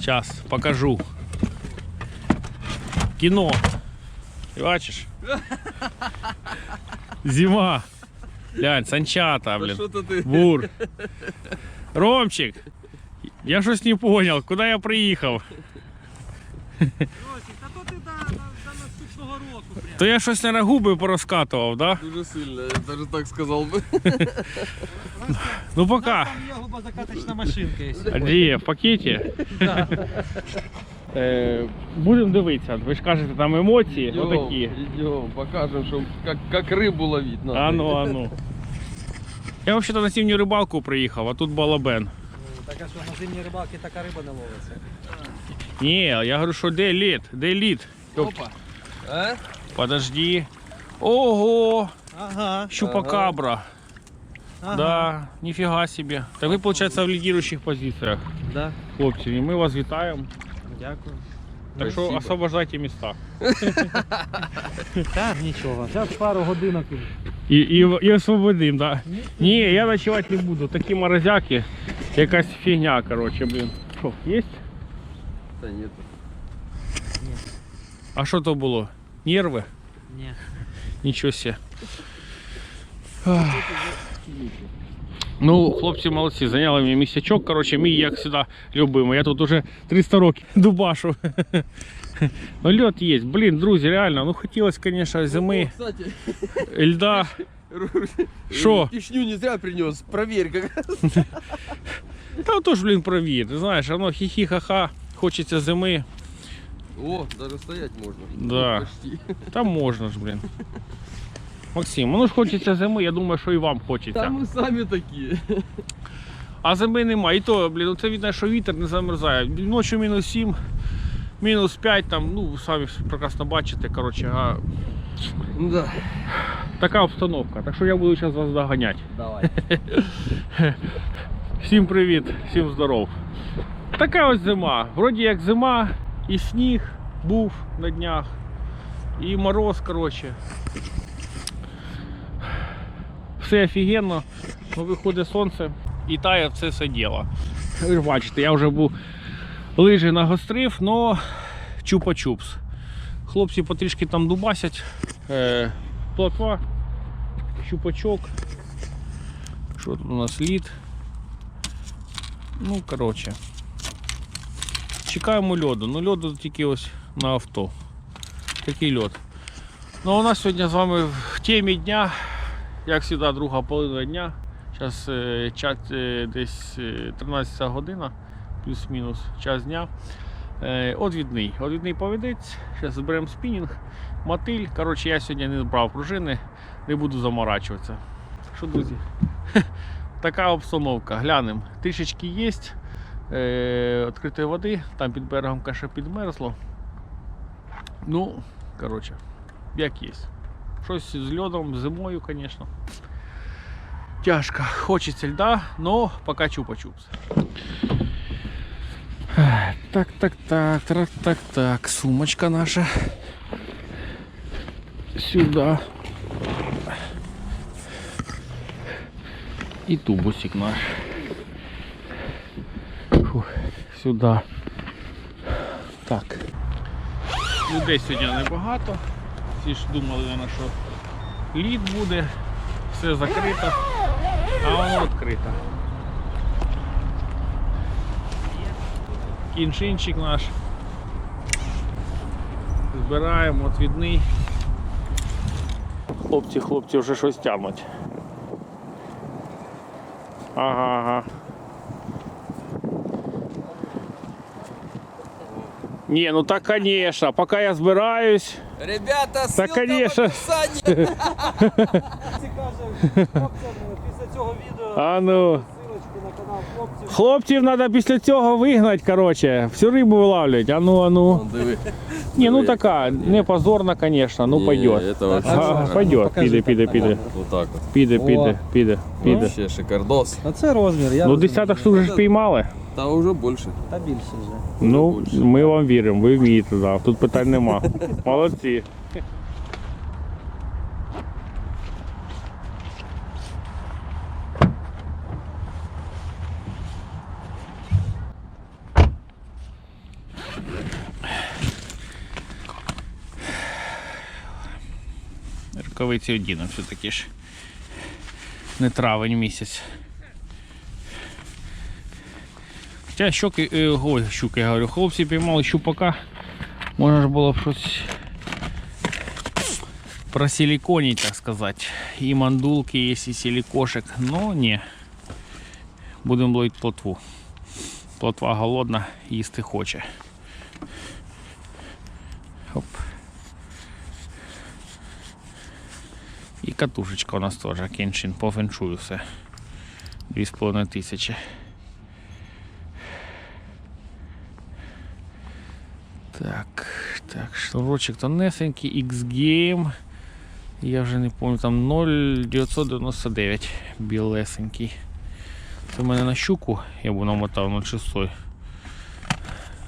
Зараз покажу. Кіно. Ти бачиш? Зима. Глянь, санчата, блін. Що-то ти. Бур. Ромчик. Я щось не понял, куди я приїхав. То я щось на губи порозкатував, да? Дуже сильно, я даже так сказав би. Ну пока. там є губозакаточна машинка є. Где? В пакеті? Е, Будемо дивитися. Ви ж кажете, там емоції отакі. Идем, покажем, що как, как рибу ловить надо. А ну, а ну. Я взагалі на зимню рибалку приїхав, а тут балабен. Так а що на зимній рибалці така риба не ловиться. Ні, я говорю, що де лід? Де лід? Опа. А? Подожди. Ого! Ага. Щупакабра. ага. Да, ніфіга собі. Так ви, виходить, в лідіруючих позиціях, Да. хлопці. І ми вас вітаємо. Дякую. Так що освобождайте міста. Так, нічого. Зараз пару годинок. І, і, і освободим, так? Да? Ні, я ночувати не буду. Такі морозяки, якась фігня, коротше, блін. Що, є? Та нет. А що то було? Нерви? Ні. Нічого себе. Ах. Ну, хлопці молодці, зайняли мені місячок. Коротше, мій, як завжди, любимий. Я тут уже 300 років дубашу. Ну, льот є. Блін, друзі, реально, ну хотілося, звісно, О, зими, кстати, льда. Що? Кишню не зря принес, проверь как. Та отож, блін, провір. Ти знаєш, воно хі-хі-ха-ха, хочеться зими. О, даже стоять можно. Да. Почти. Там можна ж, блін. Максим, ну ж хочеться зими, я думаю, що і вам хочеться. Да мы сами такие. А зими нема. І то, блін, ну це видно, що вітер не замерзає. Ночі мінус 7, мінус 5, там, ну, самі прекрасно бачите, коротше, а Ну да. така обстановка. Так що я буду зараз вас доганяти. Давай. Всім привіт, всім здоров. Така ось зима. Вроді як зима, і сніг був на днях, і мороз, коротше. Все офігенно, ну, виходить сонце і тає все все діло. Ви ж бачите, я вже був лижі нагострив, но чупа-чупс. Хлопці потрішки там дубасять. Е, плотва, щупачок. Що тут у нас лід? Ну, коротше. Чекаємо льоду. Ну льоду тільки ось на авто. Такий льод. Ну а у нас сьогодні з вами в темі дня, як завжди, друга половина дня. Зараз е, час е, десь е, 13 година, плюс-мінус час дня. Е, одвідний. Одвідний повідець. Зараз зберемо спінінг, мотиль. Коротше, я сьогодні не брав пружини, не буду заморачуватися. Що, друзі? така обстановка. Глянемо. Трішечки є е, відкритої води, там під берегом каша підмерзло. Ну, коротше, як є. Щось з льодом, зимою, звісно. Тяжко. Хочеться льда, но пока чупа-чупс. Так, так, так, так, так, так. Сумочка наша. Сюда. І тубусик наш. Фух, сюди. Так. Людей сьогодні небагато. Всі ж думали, що лід буде, все закрито, а воно відкрито. Кіншинчик наш. Збираємо отвідний. Хлопці, хлопці вже щось тягнуть. Ага, ага. Не, ну так, конечно. Пока я збираюсь. Ребята, Та, ссылка конечно. в описании. Це каже хлопцям після цього відео А ну. ссылочку на канал хлопців. Хлопців треба після цього вигнати, короче. Всю рибу вилавлять. А ну, а ну. Вон, диви. Не, ну така, не позорно, конечно, ну Не, пойдет. Это вообще Ага, шикарно. пойдет, Покажи піде, так піде, на піде. камеру. Вот так вот. Піде, О. піде, піде, піде. Вообще шикардос. А це розмір. Я Ну, розумію. десяток штук вже ж піймали. Та вже більше. Та більше вже. Ну, ми вам віримо, ви вмієте, да. тут питань нема. Молодці. Рукавиці одіну все таки ж. Не травень місяць. Хоча щуки, е, ой, щуки, я говорю, хлопці піймали щупака. Можна ж було б щось просиликонить, так сказати. І мандулки є, і силикошек. Ну ні. Будемо ловити плотву. Плотва голодна, їсти хоче. Хоп. І катушечка у нас теж кеншин по феншую все. 2,5 тисячі. Так, так, шнурочок тонесенький, X-Game. Я вже не пам'ятаю, там 0,999 білесенький. Це в мене на щуку, я б намотав 0,6.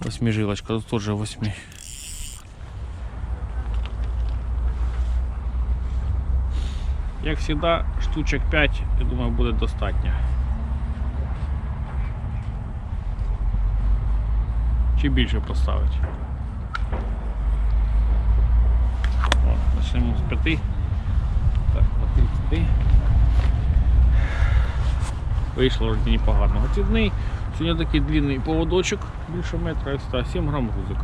Восьмижилочка, тут теж 8. Як завжди, штучок 5, я думаю, буде достатньо. Чи більше поставити? О, почнемо з 5. Так, по 30. Вийшло вроді непогано. Готівний. Сьогодні такий длинний поводочок, більше метра і 100, 7 грам грузик.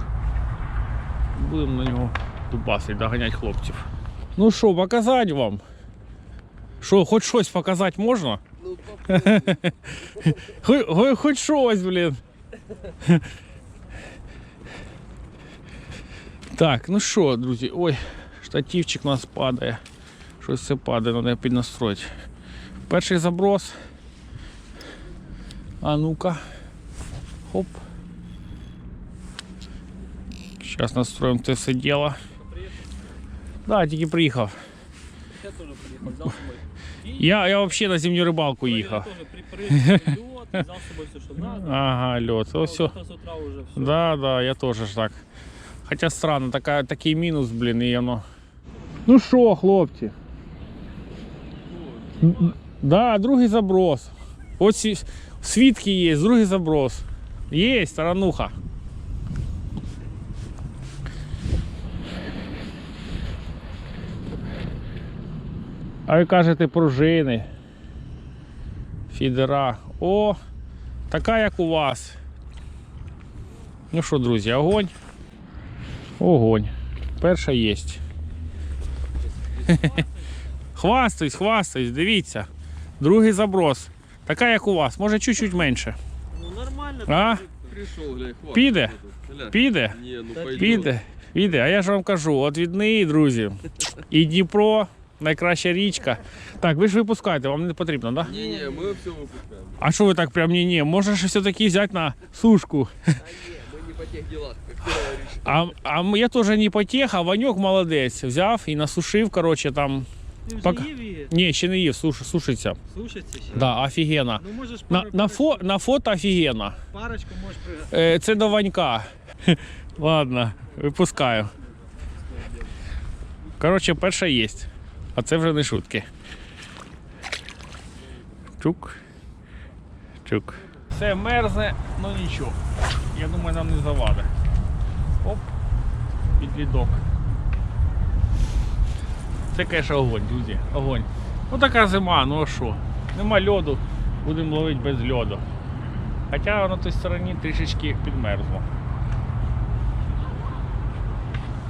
Будемо на нього дубасить, доганяти хлопців. Ну що, показати вам? Що, хоч щось показати можна? Ну, Хоч, хоч, хоч щось, блін. Так, ну що, друзі, ой, Штативчик у нас падає. Щось це падає, треба піднастроїти. Перший заброс. А ну-ка. Хоп. Зараз настроїмо це все діло. Да, тільки приїхав. Я теж приїхав, взяв собою. Я, я взагалі на зимню рибалку їхав. Я теж льот, взяв з собою все, що треба. Ага, льот. Ось все. Все. Да, да, я тоже ж так. Хотя странно, така, такий мінус, блін, і воно. Ну що, хлопці? Да, другий заброс. Ось свідки є, другий заброс. Є, тарануха. А ви кажете пружини. Фідера. О, така як у вас. Ну що, друзі, огонь. Огонь. Перша єсть. Хвастаюсь, хвастаюсь, дивіться. Другий заброс. Така, як у вас, може чуть-чуть менше. Ну нормально. А? так. Пришел, гля, хватит. Піде? Гля. Піде? Не, ну Та пойдет. Піде, піде. А я ж вам кажу, от відниї, друзі. І Дніпро, найкраща річка. Так, ви ж випускаєте, вам не потрібно, так? Да? Не, не, мы все выпускаем. А що ви так прям ні, ні? Може ж все-таки взяти на сушку. А не, мы не по тех делах, как ты говоришь. А, а я теж не потех, а Ваньок молодець. Взяв і насушив, коротше, там. Ти вже Пока- їв її? Ні, ще не їв, суш, сушиться. Сушиться ще? Да, офігенно. Ну можеш На, пару- на, фо, на фото офігенно. парочку можеш при... Е, це до Ванька. Ладно, випускаю. Коротше, перша є. А це вже не шутки. Чук. Чук. Все мерзне, ну нічого. Я думаю, нам не завадить. Оп, підлідок. Це, конечно, огонь, друзі. Огонь. Ну така зима, ну а що? Нема льоду, будемо ловити без льоду. Хоча на той стороні трішечки підмерзло.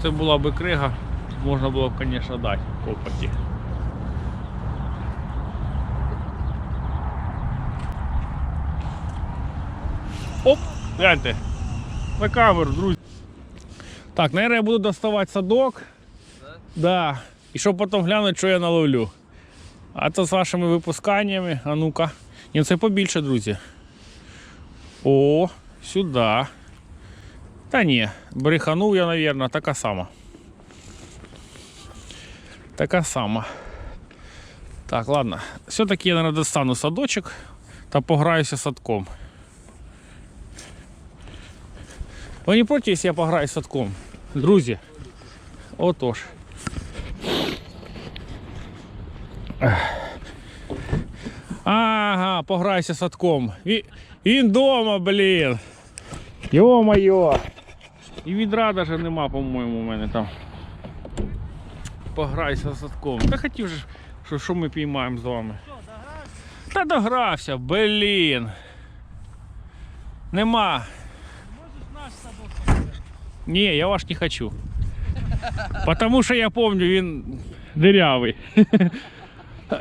Це була би крига, можна було б, звісно, дати копоті. Оп, гляньте. На камеру, друзі. Так, наверное, я буду доставати садок. Да. І щоб потім глянути, що я наловлю. А то з вашими випусканнями, а ну-ка. Ні, це побільше, друзі. О, сюди. Та ні, бреханув я, мабуть, така сама. Така сама. Так, ладно. Все-таки я, наверное, достану садочок та пограюся садком. Ви не проти, якщо я пограю садком? Друзі. Отож. Ага, пограйся садком. Він, він дома, блін. Йо-моє. І відра навіть нема, по-моєму, у мене там. Пограйся садком. Та хотів же, що, що ми піймаємо з вами. Та догрався, блін. Нема. Можеш наш садок показати? Не, я ваш не хочу. Потому що я помню, він дирявий.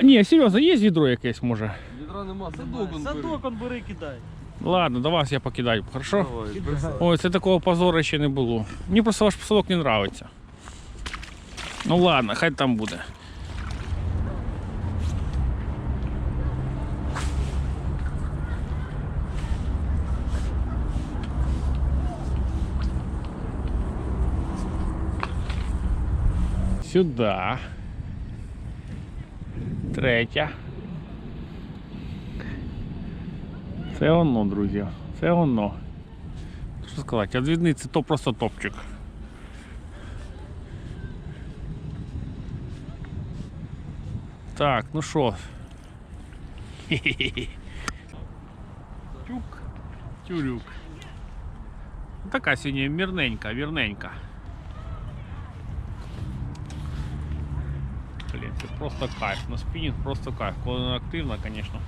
Ні, серйозно, є відро якесь може? Відра нема, садок он бери. Садок он бери, кидай. Ладно, до вас я покидаю, хорошо? Давай, бросай. Ой, це такого позору ще не було. Мені просто ваш посадок не нравиться. Ну ладно, хай там буде. Сюда. Третя. Це воно, друзі. Це воно. Що сказати, відвідний це то просто топчик. Так, ну що. Тюк, тюрюк. Така сьогодні мірненька, вірненька. Це просто кайф. На спінінг просто кайф. Коли вона активна, звісно.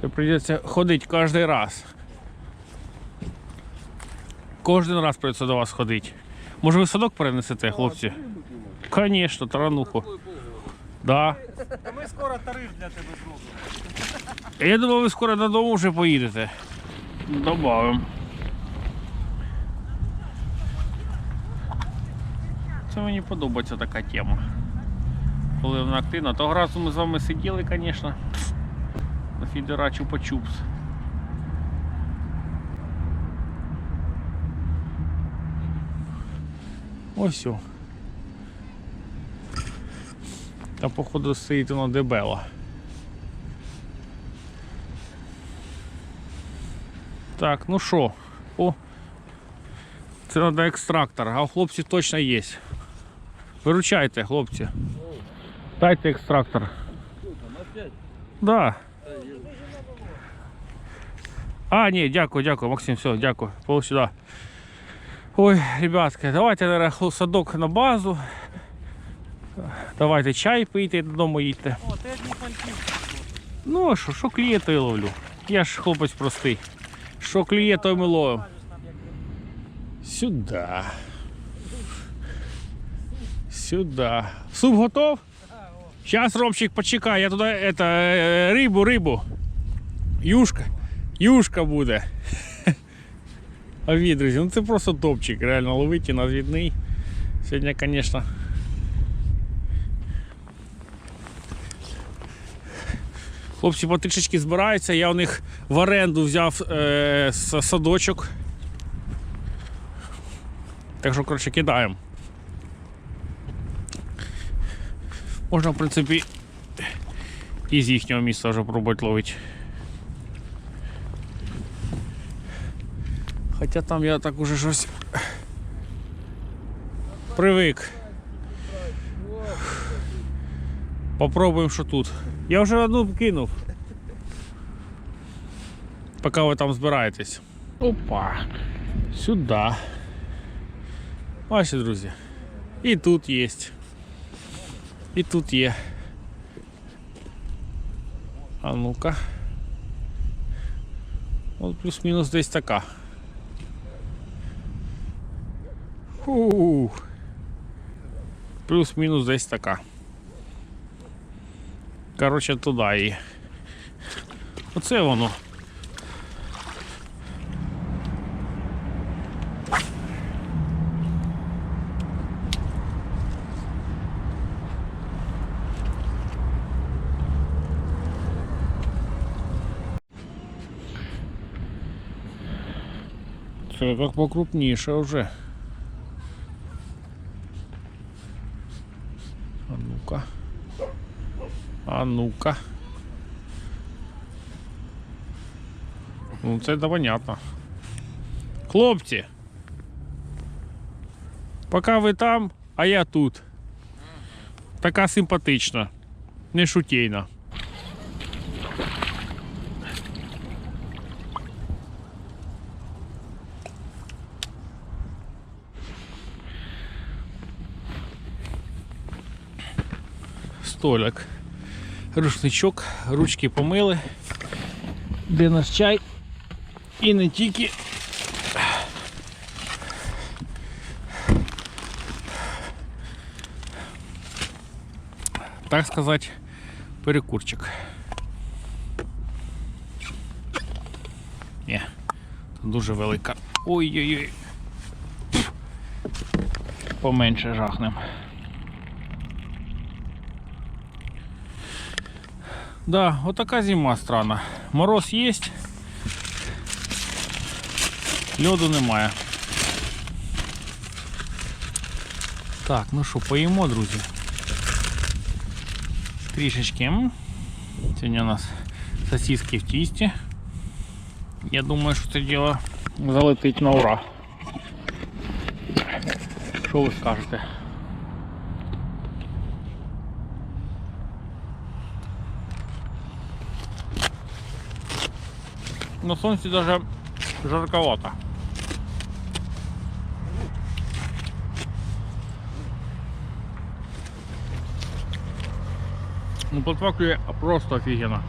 Це прийдеться ходити кожен раз. Кожен раз придеться до вас ходити. Може ви садок перенесете, хлопці? Звісно, тарануху. Да. Та ми скоро тариф для тебе зробимо. Я думав, ви скоро додому вже поїдете. Добавим. Це мені подобається така тема. Коли вона активна. Того разу ми з вами сиділи, звісно. На фідера Чупа-Чупс. Ось. о. Та походу стоїть воно дебела. Так, ну що? О. Це треба екстрактор, а у хлопців точно є. Виручайте, хлопці. Дайте екстрактор. Да. А, ні, дякую, дякую, Максим, все, дякую. Пол сюди. Ой, ребятки, давайте наверное, садок на базу. Давайте чай пийте додому їдьте. О, ти одні. Ну а що, що кліє, то й ловлю. Я ж хлопець простий. Що кліє, то й ми ловимо. Нам, Сюда. Сюда. Суп готов? Сейчас, Ромчик, почекай, я туди это, е, рибу, рибу. Юшка. Юшка буде. А від, друзі, ну це просто топчик, реально ловити на звідний. Сьогодні, звісно. Хлопці потрішечки збираються, я у них в оренду взяв е, с- садочок. Так що, коротше, кидаємо. Можна, в принципі, і з їхнього місця вже пробувати ловити. Хоча там я так уже щось привик. Попробуємо, що тут. Я вже одну кинув. Поки ви там збираєтесь. Опа. Сюди. Бачите, друзі. І тут є. І тут є. А ну-ка. От плюс-мінус десь така. Плюс-мінус десь така. Коротше, туди її. Оце воно. Це так покрупніше вже. А ну-ка. А ну-ка. Ну да понятно. Хлопці. Поки ви там, а я тут. Така симпатична. Не шутейна. Столик. Рушничок, ручки помили. Де наш чай? І не тільки. Так сказати, перекурчик. Ні, тут дуже велика. Ой-ой-ой. Поменше жахнем. Да, вот такая зима странна. Мороз есть. Льоду немає. Так, ну що, поїмо, друзі. Трішечки. м. Сьогодні у нас сосиски в тісті. Я думаю, що це діло залетить на ура. Що ви скажете? На сонці даже жарковато. Ну, плотва клює просто офігенно.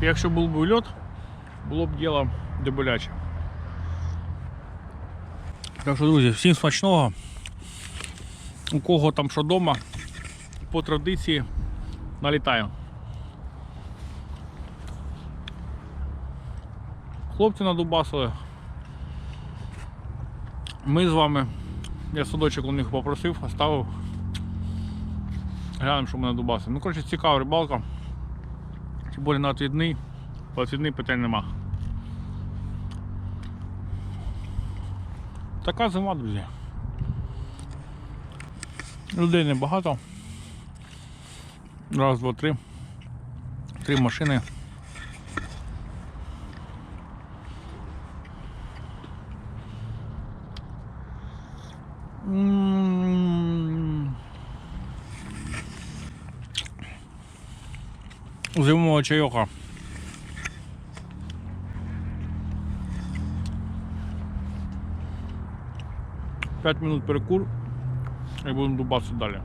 Якщо був би льот, було б діло деболяче. Так що, друзі, всім смачного. У кого там що дома, по традиції налітаю. Хлопці надубасили. Ми з вами. Я садочок у них попросив, оставив. Глянемо, що ми надубасили. Ну, коротше, цікава рибалка. Тим більше на отвідний. По отвідний питань нема. Така зима, друзі. Людей небагато. Раз, два, три. Три машини. Зимового чайока. П'ять минут перекур і будемо дубатися далі.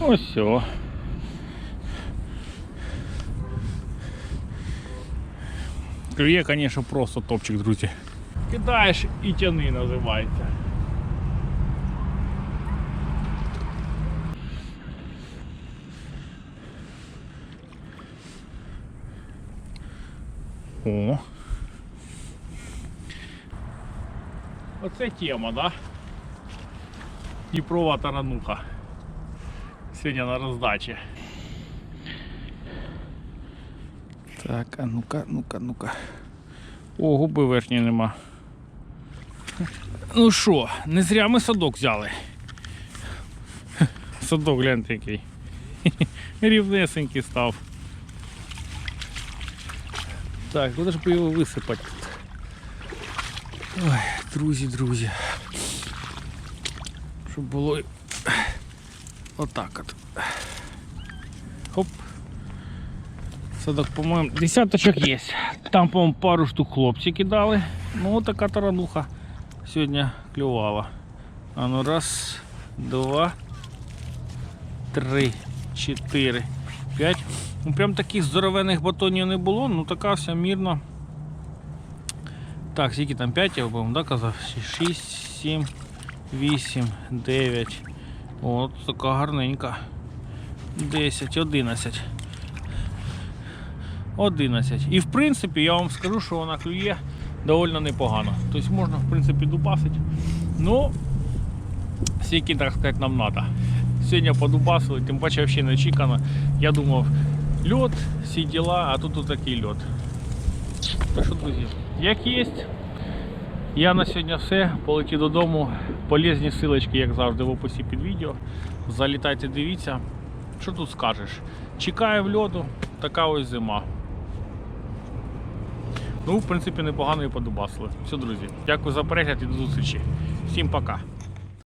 Ось все. Клює, конечно, просто топчик, друзі. Кидаєш і тяни називається. О. Оце тема, да? Дніпрова тарануха. Сьогодні на роздачі. Так, а ну-ка, ну-ка, ну-ка. О, губи верхньої нема. Ну що, не зря ми садок взяли. Садок, гляньте який. Рівнесенький став. Так, куди ж би його висипати? тут? Ой, друзі, друзі. Щоб було отак от. Хоп. Садок, по-моєму, десяточок є. Там, по-моєму, пару штук хлопці кидали. Ну, така тарануха сьогодні клювала. А ну раз, два, три, чотири, п'ять. Ну, прям таких здоровених батонів не було, ну така вся мірно. Так, скільки там 5 я по-моєму, да, казав? 6, 7, 8, 9. От така гарненька. 10, 11. 11. І в принципі я вам скажу, що вона клює доволі непогано. Тобто можна в принципі дубасити. Ну, скільки, так сказати, нам треба. Сьогодні подубасили, тим паче взагалі не очікано. Я думав, льот, всі діла, а тут такий льот. Так що, друзі, як є. Я на сьогодні все. Полетів додому. Полезні силочки, як завжди, в описі під відео. Залітайте, дивіться. Що тут скажеш? Чекаю в льоду, така ось зима. Ну, в принципі, непогано і подобасили. Все, друзі. Дякую за перегляд і до зустрічі. Всім пока.